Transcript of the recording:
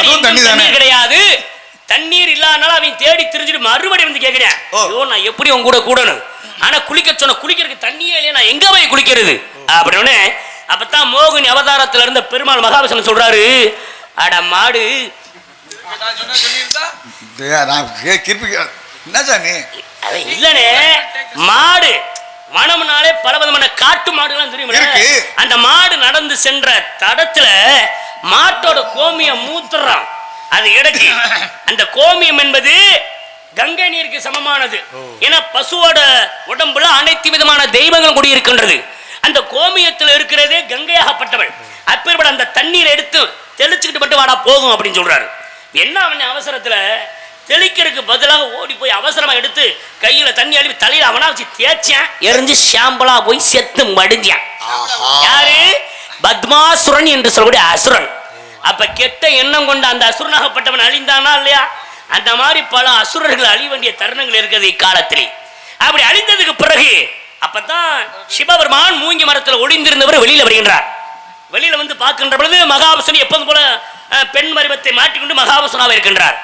தண்ணீர் கிடையாது. தண்ணீர் இல்லாதனால அவன் தேடி தெரிஞ்சுட்டு மறுபடியும் வந்து கேக்குறேன். ஓ. ஐயோ நான் எப்படி உங்க கூட கூடணும்? ஆனா குளிக்க சொன்ன குளிக்கிறதுக்கு தண்ணியே இல்லையா நான் எங்க போய் குளிக்கிறது? அப்படின்னு அப்பதான் மோகினி அவதாரத்துல இருந்த பெருமாள் மகாவிஷ்ணு சொல்றாரு அட மாடு. இல்லனே மாடு. வனம்னாலே பல விதமான காட்டு மாடுலாம் தெரியும். அந்த மாடு நடந்து சென்ற தடத்துல மாட்டோட கோமியம் மூத்துறான். அது இடக்கு. அந்த கோமியம் என்பது கங்கை நீருக்கு சமமானது. ஏன்னா பசுவோட உடம்புல அனைத்து விதமான தெய்வங்கள் கூடி இருக்கின்றது அந்த கோமியத்துல இருக்கிறதே கங்கையாகப்பட்டவள். அப்பேற்பட்ட அந்த தண்ணீரை எடுத்து தெளிச்சுக்கிட்டு மட்டும் வாடா போதும் அப்படின்னு சொல்றாரு. என்ன அவன் அவசரத்துல தெளிக்கிறதுக்கு பதிலாக ஓடி போய் அவசரமா எடுத்து கையில தண்ணி அழுவி தலையில அவனா வச்சு தேய்ச்சான். எரிஞ்சு ஷாம்பலா போய் செத்து மடிஞ்சான். யாரு? பத்மாசுரன் என்று சொல்லக்கூடிய அசுரன். அப்ப கெட்ட எண்ணம் கொண்ட அந்த அசுரனாகப்பட்டவன் அழிந்தானா இல்லையா? அந்த மாதிரி பல அசுரர்கள் அழிய வேண்டிய தருணங்கள் இருக்குது இக்காலத்திலே. அப்படி அழிந்ததுக்கு பிறகு அப்பதான் சிவபெருமான் மூங்கி மரத்தில் ஒளிந்திருந்தவர் வெளியில வருகின்றார். வெளியில வந்து பார்க்கின்ற பொழுது மகாபசன் எப்போதும் போல பெண் மருமத்தை மாட்டிக்கொண்டு மகாபசனாக இருக்கின்றார்.